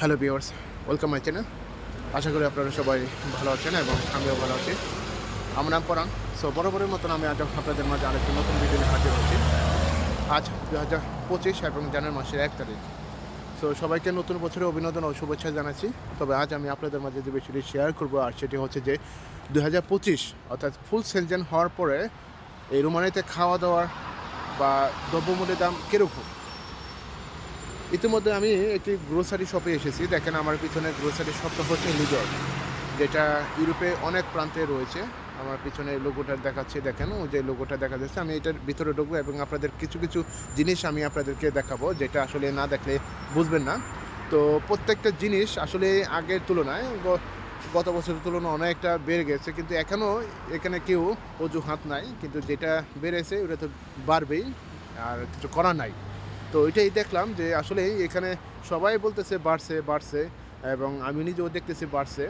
Hello viewers welcome my channel আশা করি আপনারা সবাই ভালো আছেন এবং আমিও ভালো আছি। আমার নাম পরাণ। সো বরাবরের মতন আমি আজ আপনাদের মাঝে আরেকটি নতুন ভিডিও হাজির হচ্ছি। আজ দু হাজার পঁচিশ এবং জানুয়ারি মাসের এক তারিখ। সো সবাইকে নতুন বছরের অভিনন্দন ও শুভেচ্ছা জানাচ্ছি। তবে আজ আমি আপনাদের মাঝে যে বিষয়টি শেয়ার করব, আর সেটি হচ্ছে যে দু হাজার পঁচিশ, অর্থাৎ ফুল সেলজেন হওয়ার পরে এই রোমানিতে খাওয়া দাওয়ার বা দ্রব্যমূল্যের দাম কীরকম? ইতিমধ্যে আমি একটি গ্রোসারি শপে এসেছি। দেখেন আমার পিছনে গ্রোসারি শপটা হচ্ছে লিডর যেটা ইউরোপে অনেক প্রান্তে রয়েছে। আমার পিছনে লোগোটা দেখাচ্ছে, দেখেন ও যে লোগোটা দেখা যাচ্ছে। আমি এটার ভিতরে ঢুকবো এবং আপনাদের কিছু কিছু জিনিস আমি আপনাদেরকে দেখাবো, যেটা আসলে না দেখলে বুঝবেন না। তো প্রত্যেকটা জিনিস আসলে আগের তুলনায় গত বছরের তুলনায় অনেকটা বেড়ে গেছে। কিন্তু এখনও এখানে কেউ অজুহাত নাই। কিন্তু যেটা বেড়েছে, ওটা তো বাড়বেই, আর কিছু করা নাই। তো এটাই দেখলাম যে আসলে এখানে সবাই বলতেছে বাড়ছে বাড়ছে এবং আমি নিজেও দেখতেছি বাড়ছে।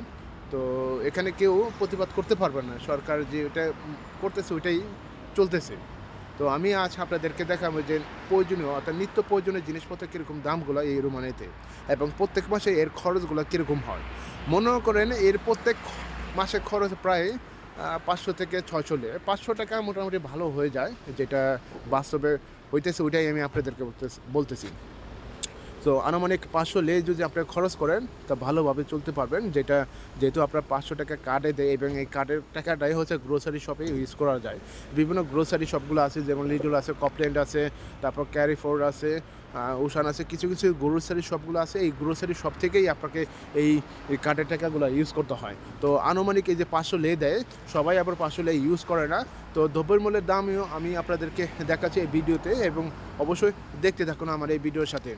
তো এখানে কেউ প্রতিবাদ করতে পারবে না। সরকার যে এটা করতেছে ওইটাই চলতেছে। তো আমি আজ আপনাদেরকে দেখাবো যে প্রয়োজনীয় অর্থাৎ নিত্য প্রয়োজনীয় জিনিসপত্রের কীরকম দামগুলো এই রোমানিতে এবং প্রত্যেক মাসে এর খরচগুলো কীরকম হয়। মনে করেন এর প্রত্যেক মাসে খরচ প্রায় পাঁচশো থেকে ছয়শো লে। পাঁচশো টাকা মোটামুটি ভালো হয়ে যায়, যেটা বাস্তবে হইতেছে, ওইটাই আমি আপনাদেরকে বলতেছি- বলতেছি। তো আনুমানিক পাঁচশো লে যদি আপনি খরচ করেন, তা ভালোভাবে চলতে পারবেন। যেটা যেহেতু আপনার পাঁচশো টাকা কার্ডে দেয় এবং এই কার্ডের টাকাটাই হচ্ছে গ্রোসারি শপে ইউজ করা যায়। বিভিন্ন গ্রোসারি শপগুলো আছে, যেমন লিডল আছে কপল্যান্ড আছে, তারপর ক্যারিফোর আছে উষান আছে, কিছু কিছু গ্রোসারি শপগুলো আছে। এই গ্রোসারি শপ থেকেই আপনাকে এই কার্ডের টাকাগুলো ইউজ করতে হয়। তো আনুমানিক এই যে পাঁচশো লে দেয়, সবাই আবার পাঁচশো লে ইউজ করে না। তো দ্রব্যের মূল্যের দামও আমি আপনাদেরকে দেখাচ্ছি এই ভিডিওতে এবং অবশ্যই দেখতে থাকুন আমার এই ভিডিওর সাথে।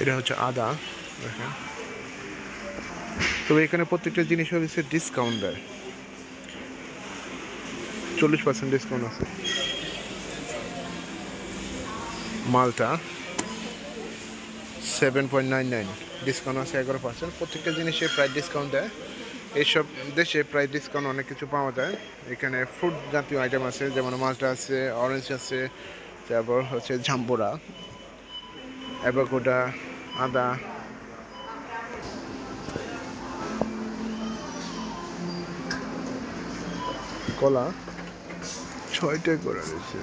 এটা হচ্ছে আদা, দেখেন। তবে এখানে প্রত্যেকটা জিনিস হচ্ছে ডিসকাউন্ট দেয়। চল্লিশ পার্সেন্ট ডিসকাউন্ট আছে। মালটা seven point nine nine discount আছে এগারো পার্সেন্ট প্রত্যেকটা জিনিসে প্রায় ডিসকাউন্ট দেয়। এইসব দেশে প্রায় ডিসকাউন্ট অনেক কিছু পাওয়া যায়। এখানে ফ্রুট জাতীয় আইটেম আছে, যেমন মাছটা আছে অরেঞ্জ আছে, তারপর হচ্ছে ঝাম্বুরা অ্যাভাকোডা আদা কলা? ছয়টা করে রয়েছে।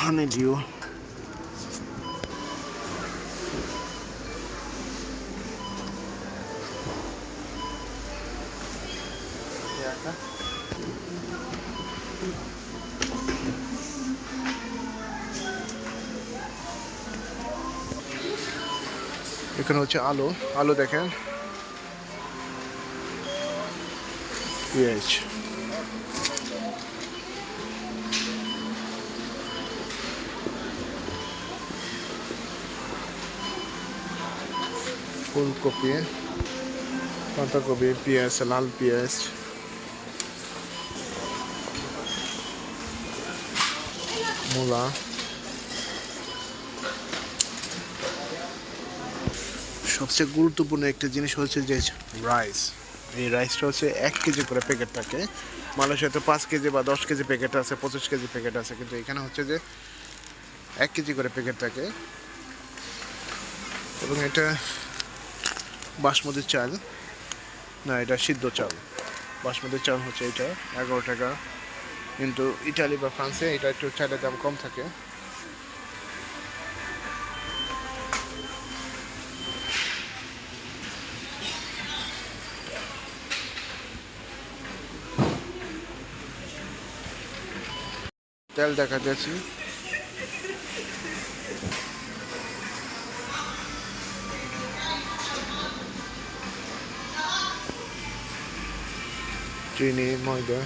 হানি ডিও এখানে হচ্ছে আলু আলু দেখেন পেঁয়াজ ফুলকপি পাতাকপি পেঁয়াজ লাল পেঁয়াজ মূলা সবচেয়ে গুরুত্বপূর্ণ একটা জিনিস হচ্ছে যে রাইস এই রাইসটা হচ্ছে এক কেজি করে প্যাকেট থাকে। মালয়েশিয়াতে পাঁচ কেজি বা দশ কেজি প্যাকেট আছে, পঁচিশ কেজি প্যাকেট আছে, কিন্তু এখানে হচ্ছে যে এক কেজি করে প্যাকেট থাকে। এবং এটা বাসমতি চাল, না, এটা সিদ্ধ চাল। বাসমতি চাল হচ্ছে এটা, এগারো টাকা। কিন্তু ইটালি বা ফ্রান্সে এটা একটু চালের দাম কম থাকে। তেল দেখা যাচ্ছে। চিনি, ময়দা।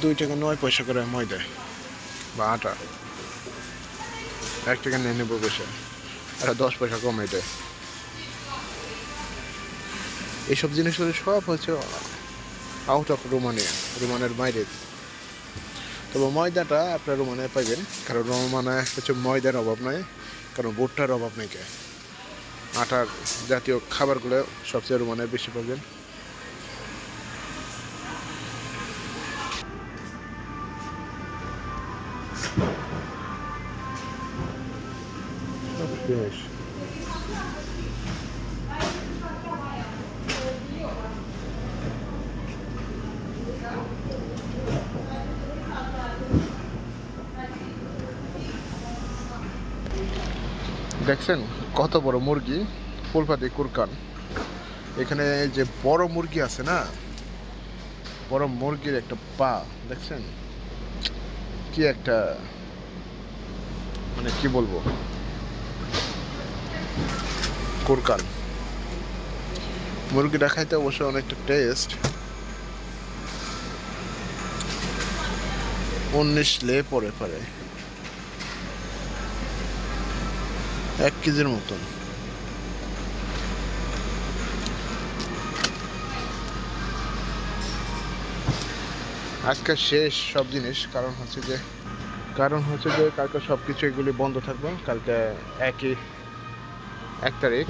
দুই টাকা নয় পয়সা করে ময়দা বা আটা। এক টাকা নিয়ে নেব পয়সা। আর দশ পয়সা কমে দেয় এইসব জিনিসগুলো সব হচ্ছে আউট অফ রোমানিয়া রোমানের বাইরে। তবে ময়দাটা আপনার রোমানায় পাইবেন, কারণ রোমানায় হচ্ছে ময়দার অভাব নাই, কারণ ভুট্টার অভাব নেই আটার জাতীয় খাবারগুলো সবচেয়ে রোমানায় বেশি পাবেন। বেশ। দেখছেন? কত বড় মুরগি? ফুলপাতি কুরকান। এখানে যে বড় মুরগি আছে না? বড় মুরগির একটা পা, দেখছেন? কি একটা মানে কি বলব? কুরকান। মুরগিটা খাইতে অবশ্য অনেকটা টেস্ট উনিশ লে পরে পারে। এক কেজির মতন। আজকে শেষ সব জিনিস, কারণ হচ্ছে যে, কারণ হচ্ছে যে, কালকে সব কিছু এগুলি বন্ধ থাকবে। কালকে একই, এক তারিখ।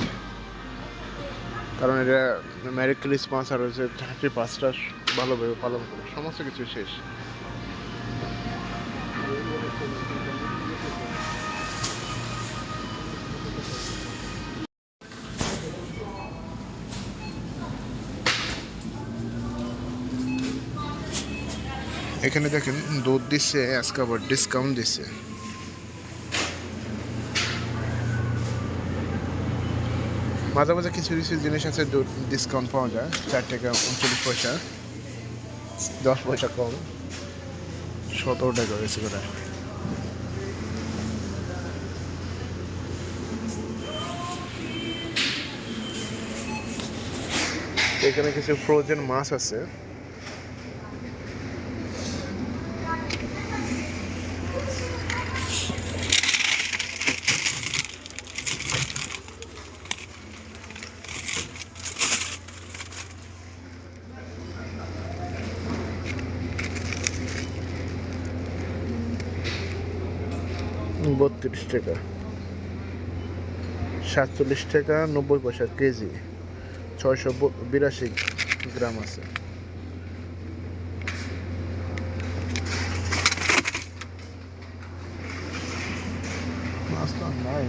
কারণ এটা ম্যারি ক্রিসমাস আর হচ্ছে থার্টি পাঁচটা, ভালোভাবে পালন করে। সমস্ত কিছু শেষ। এখানে দেখেন দুধ দিচ্ছে আজকে আবার ডিসকাউন্ট দিচ্ছে মাঝে মাঝে কিছু কিছু জিনিস আছে, দুধ ডিসকাউন্ট পাওয়া যায়, চার টাকা উনচল্লিশ পয়সা, দশ পয়সা কম, সতেরো টাকা বেশি করে। এখানে কিছু ফ্রোজেন মাছ আছে। বত্রিশ টাকা। সাতচল্লিশ টাকা নব্বই পয়সা কেজি। ছয়শো বিরাশি গ্রাম আছে। মাছ নাই।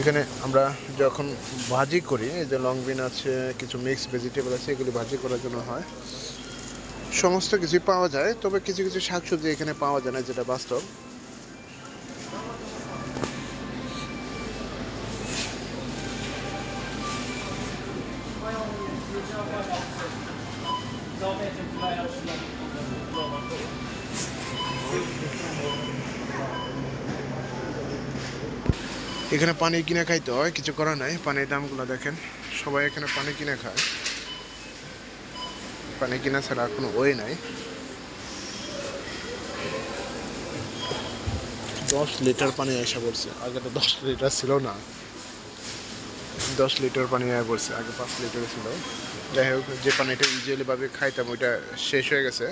এখানে আমরা যখন ভাজি করি, এই যে লং বিন আছে, কিছু মিক্স ভেজিটেবল আছে, এগুলি ভাজি করার জন্য হয়। সমস্ত কিছুই পাওয়া যায়, তবে কিছু কিছু শাকসবজি এখানে পাওয়া যায় না, যেটা বাস্তব। এখানে পানি কিনে খাইতে হয়, কিছু করার নাই। পানির দামগুলো দেখেন, সবাই এখানে পানি কিনে খায়। পানি কিনা ছাড়া কোনো ওয়ে নাই। দশ লিটার পানি এসে পড়ছে। আগে তো দশ লিটার ছিল না। দশ লিটার পানি এসে পড়ছে, আগে পাঁচ লিটার ছিল। যাই হোক, যে পানিটা ইউজুয়ালি ভাবে খাইতাম, ওইটা শেষ হয়ে গেছে।